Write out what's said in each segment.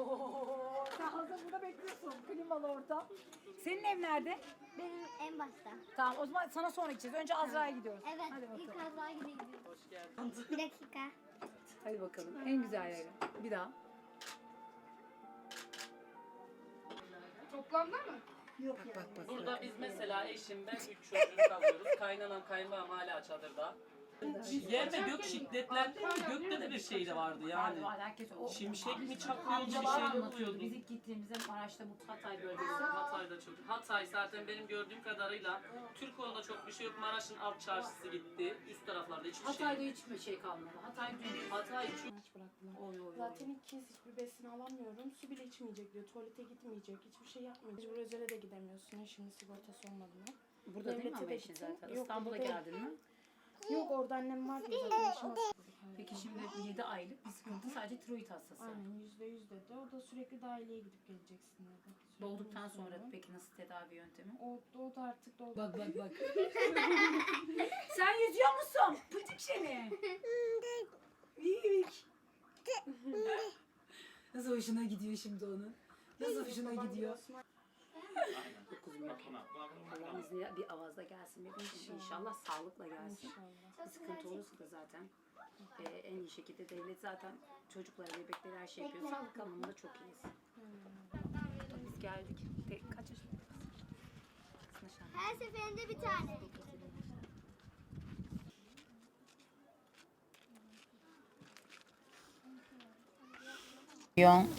Oo, sen hazır burada bekliyorsun. Klimalı ortam. Senin ev nerede? Benim en başta. Tamam o zaman sana sonra gideceğiz. Önce Azra'ya gidiyoruz. Evet, Hadi ilk bakalım. Azra'ya gidiyoruz. Bir dakika. Hadi bakalım. En güzel yeri. Bir daha. Toplamda mı? Burada biz mesela eşim ben üç çocuk kalıyoruz. Kaynanam kayınbağam hala çadırda. Yer ve gök şiddetlendi mi? Gökte de bir şey de vardı yani. Şimşek mi çakıyordu, bir şey mi oluyordu? Biz ilk gittiğimizde Maraş'ta bu Hatay bölgesi. Hatay'da çok. Hatay zaten benim gördüğüm kadarıyla Türkoğlu'nda çok bir şey yok. Maraş'ın alt çarşısı gitti. Üst taraflarda hiçbir şey Hatay'da yok. hiçbir şey kalmadı. Hatay dün. Hatay çok Aç bıraktılar. Oy oy oy. Zaten ilk kez hiçbir besin alamıyorum. Su bile içmeyecek diyor. Tuvalete gitmeyecek. Hiçbir şey yapmayacak. Mecbur özele de gidemiyorsun. Eşimin sigortası olmadığını. Burada değil mi ama gittim. zaten? Yok, İstanbul'a geldin mi? Yok orada annem var diye zaten hasta. Peki şimdi bu 7 aylık bir sıkıntı sadece tiroid hastası. Aynen yüzde yüz dedi. O da sürekli dahiliyeye gidip geleceksin dedi. Sürekli Doğduktan sonra peki nasıl tedavi yöntemi? O, o da artık doğdu. Bak bak bak. Sen yüzüyor musun? Pıtık seni. İyiyik. Nasıl hoşuna gidiyor şimdi onun? Nasıl hoşuna gidiyor? Allah'ın izniyle bir avazda gelsin bebeğim. İnşallah sağlıkla gelsin. Bir sıkıntı olursa da zaten e, en iyi şekilde devlet zaten çocuklara, bebeklere her şey yapıyor. Sağlık anlamında çok iyiyiz. Biz geldik. Te- kaç yaşında? Kızına şahane. Her seferinde bir tane.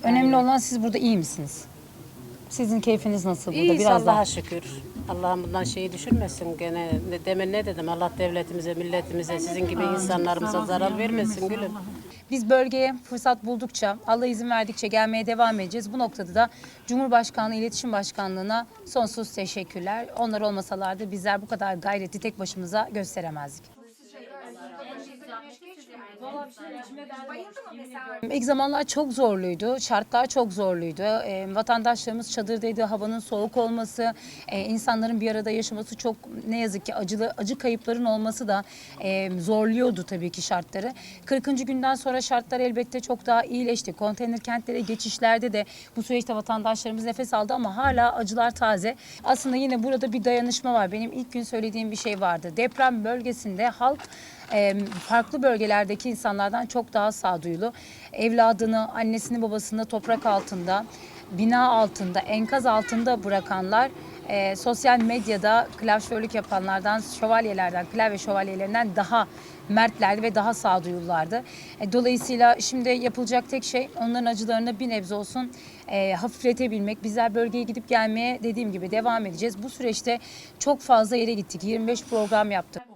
Önemli olan siz burada iyi misiniz? Sizin keyfiniz nasıl burada? İyiyiz Biraz Allah'a daha. şükür. Allah'ım bundan şeyi düşürmesin gene. Ne, demin ne dedim? Allah devletimize, milletimize, sizin gibi insanlarımıza zarar vermesin gülüm. Biz bölgeye fırsat buldukça, Allah izin verdikçe gelmeye devam edeceğiz. Bu noktada da Cumhurbaşkanlığı İletişim Başkanlığı'na sonsuz teşekkürler. Onlar olmasalardı bizler bu kadar gayreti tek başımıza gösteremezdik. İlk zamanlar çok zorluydu. Şartlar çok zorluydu. E, vatandaşlarımız çadırdaydı. Havanın soğuk olması, e, insanların bir arada yaşaması çok ne yazık ki acılı acı kayıpların olması da e, zorluyordu tabii ki şartları. 40. günden sonra şartlar elbette çok daha iyileşti. Konteyner kentlere geçişlerde de bu süreçte vatandaşlarımız nefes aldı ama hala acılar taze. Aslında yine burada bir dayanışma var. Benim ilk gün söylediğim bir şey vardı. Deprem bölgesinde halk farklı bölgelerdeki insanlardan çok daha sağduyulu. Evladını, annesini, babasını toprak altında, bina altında, enkaz altında bırakanlar e, sosyal medyada klavşörlük yapanlardan, şövalyelerden, klavye şövalyelerinden daha mertlerdi ve daha sağduyululardı. E, dolayısıyla şimdi yapılacak tek şey onların acılarını bir nebze olsun e, hafifletebilmek. Bizler bölgeye gidip gelmeye dediğim gibi devam edeceğiz. Bu süreçte çok fazla yere gittik. 25 program yaptık.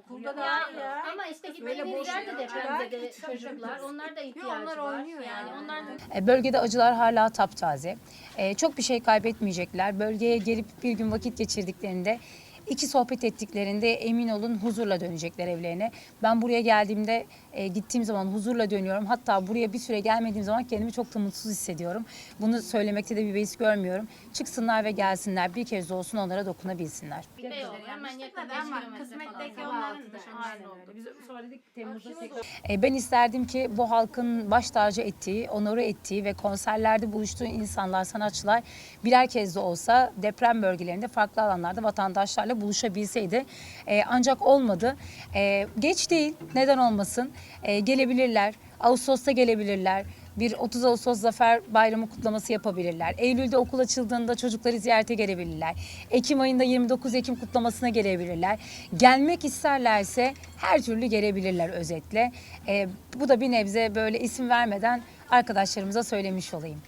Ama işte gittiğimiz yerde depremzede çocuklar. Onlar da ihtiyacı var. Yani onlar da E, Bölgede acılar hala taptaze. E, Çok bir şey kaybetmeyecekler. Bölgeye gelip bir gün vakit geçirdiklerinde iki sohbet ettiklerinde emin olun huzurla dönecekler evlerine. Ben buraya geldiğimde e, gittiğim zaman huzurla dönüyorum. Hatta buraya bir süre gelmediğim zaman kendimi çok da mutsuz hissediyorum. Bunu söylemekte de bir beis görmüyorum. Çıksınlar ve gelsinler. Bir kez de olsun onlara dokunabilsinler. Beyoğlu hemen yakın 5 kilometre falan. onların da aynen öyle. Biz sonra dedik Temmuz'da tekrar E, Ben isterdim ki bu halkın baş tacı ettiği, onore ettiği ve konserlerde buluştuğu insanlar, sanatçılar birer kez de olsa deprem bölgelerinde farklı alanlarda vatandaşlarla buluşabilseydi. E, ancak olmadı. E, geç değil, neden olmasın? E, gelebilirler, Ağustos'ta gelebilirler. Bir 30 Ağustos Zafer Bayramı kutlaması yapabilirler. Eylül'de okul açıldığında çocukları ziyarete gelebilirler. Ekim ayında 29 Ekim kutlamasına gelebilirler. Gelmek isterlerse her türlü gelebilirler özetle. Ee, bu da bir nebze böyle isim vermeden arkadaşlarımıza söylemiş olayım.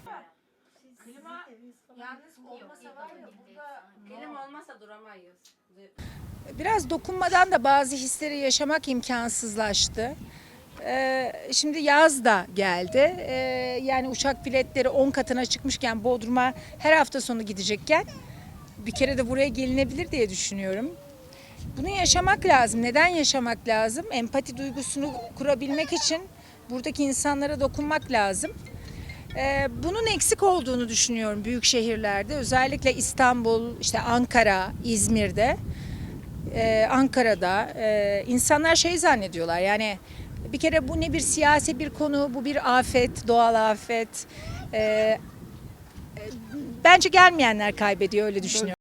Elim olmasa duramayız. Biraz dokunmadan da bazı hisleri yaşamak imkansızlaştı. Ee, şimdi yaz da geldi. Ee, yani uçak biletleri 10 katına çıkmışken Bodrum'a her hafta sonu gidecekken bir kere de buraya gelinebilir diye düşünüyorum. Bunu yaşamak lazım. Neden yaşamak lazım? Empati duygusunu kurabilmek için buradaki insanlara dokunmak lazım. Ee, bunun eksik olduğunu düşünüyorum büyük şehirlerde. Özellikle İstanbul, işte Ankara, İzmir'de. Ankara'da insanlar şey zannediyorlar yani bir kere bu ne bir siyasi bir konu bu bir afet doğal afet Ee, bence gelmeyenler kaybediyor öyle düşünüyorum.